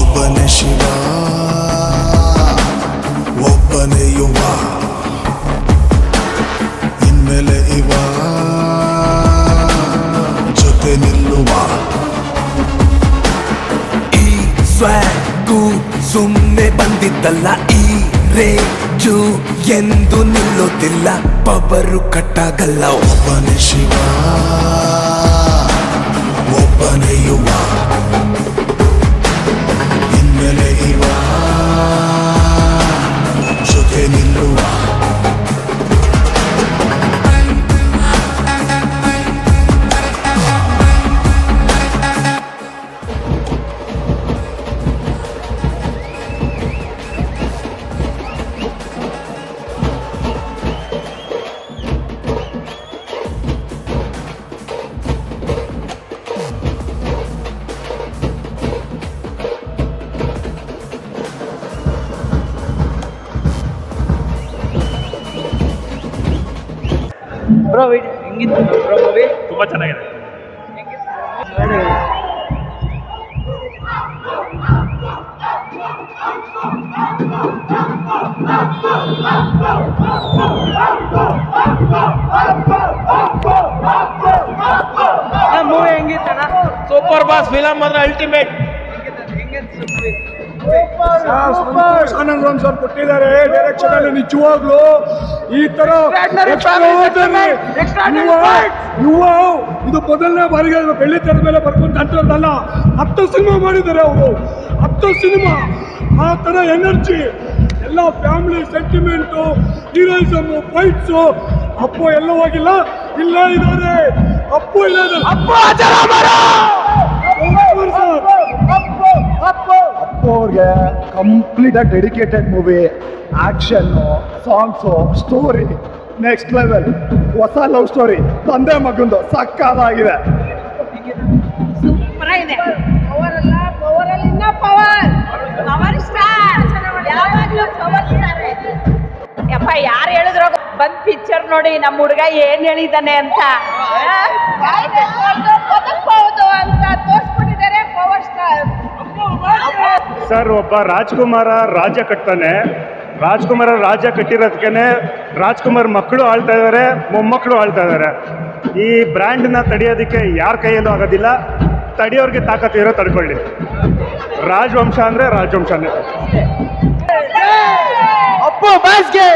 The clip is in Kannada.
ಒಬ್ಬನೇ ಶಿವ ಒಬ್ಬನೇ ಯುವ. ಇನ್ಮೇಲೆ ಇವ ಜೊತೆ ನಿಲ್ಲುವ. ಈ ಸ್ವಾಗು ಸುಮ್ಮನೆ ಬಂದಿದ್ದಲ್ಲ ಈ ರೇಜು ಎಂದು ನಿಲ್ಲುತ್ತಿಲ್ಲ ಪವರು ಕಟ್ಟಾಗಲ್ಲ. ಒಬ್ಬನೇ ಶಿವ ಬ್ರೋ ಹೆಂಗಿತ್ತು ಬ್ರೋ ಮೂವಿ ತುಂಬ ಚೆನ್ನಾಗಿದೆ ಮೂವಿ ಹೆಂಗಿತ್ತಣ್ಣ ಸೂಪರ್ ಬಾಸ್ ಫಿಲಮ್ ಅಂದ್ರೆ ಅಲ್ಟಿಮೇಟ್ ಆನಂದ್ ರಾಮ್ ಸರ್ ಕೊಟ್ಟಿದ್ದಾರೆ. ಡೈರೆಕ್ಷನ್ ಅಲ್ಲಿ ನಿಜವಾಗ್ಲು ಈ ತರ ಯುವ. ಇದು ಮೊದಲನೇ ಬಾರಿಗೆ ಬೆಳ್ಳಿ ತೆರೆ ಮೇಲೆ ಬರ್ಕೊಂತ ಅಂತಿರೋದಲ್ಲ ಹತ್ತು ಸಿನಿಮಾ ಮಾಡಿದ್ದಾರೆ ಅವರು. ಹತ್ತು ಸಿನಿಮಾ. ಆ ತರ ಎನರ್ಜಿ. ಎಲ್ಲ family sentiment heroism fights. Appu ಎಲ್ಲ ಹೋಗಿಲ್ಲ. ಇಲ್ಲೇ ಇದ್ದಾರೆ. ಅಪ್ಪು ಇಲ್ಲ ಅಪ್ಪು ಅವ್ರಿಗೆ ಕಂಪ್ಲೀಟ್ ಆಗಿ dedicated movie action songs story next level ಹೊಸ ಲವ್ ಸ್ಟೋರಿ ತಂದೆ ಮಗಂದು ಸಕ್ಕದಾಗಿದೆ ಸೂಪರ್ ಆಗಿದೆ. ಪವರ್ ಅಲ್ಲ ಪವರ್ ಅಲ್ಲಿ ಇನ್ನ ಪವರ್ ಪವರ್ ಸ್ಟಾರ್ ಯಾವಾಗಲೂ ಪವರ್ ಸ್ಟಾರ್ ಯಪ್ಪ ಯಾರು ಹೇಳಿದ್ರು ಬಂದ್ ಪಿಕ್ಚರ್ ನೋಡಿ ನಮ್ಮ ಹುಡುಗ ಏನ್ ಹೇಳಿದಾನೆ ಅಂತ. ಅಂತ ಅಂತ ಸರ್, ಒಬ್ಬ ರಾಜ್ಕುಮಾರ ರಾಜ್ಯ ಕಟ್ತಾನೆ. ರಾಜ್ಕುಮಾರ ರಾಜ್ಯ ಕಟ್ಟಿರೋದಕ್ಕೆ ರಾಜ್ಕುಮಾರ್ ಮಕ್ಕಳು ಆಳ್ತಾ ಇದ್ದಾರೆ ಮೊಮ್ಮಕ್ಕಳು ಆಳ್ತಾ ಇದ್ದಾರೆ ಈ ಬ್ರ್ಯಾಂಡ್ನ ತಡೆಯೋದಕ್ಕೆ ಯಾರ ಕೈಯಲ್ಲೂ ಆಗೋದಿಲ್ಲ. ತಡೆಯೋರಿಗೆ ತಾಕತ್ತಿರೋ ತಡ್ಕೊಳ್ಳಿ. ರಾಜವಂಶ ಅಂದರೆ ರಾಜವಂಶನೇ. ಅಪ್ಪು ಬಾಸ್ಗೆ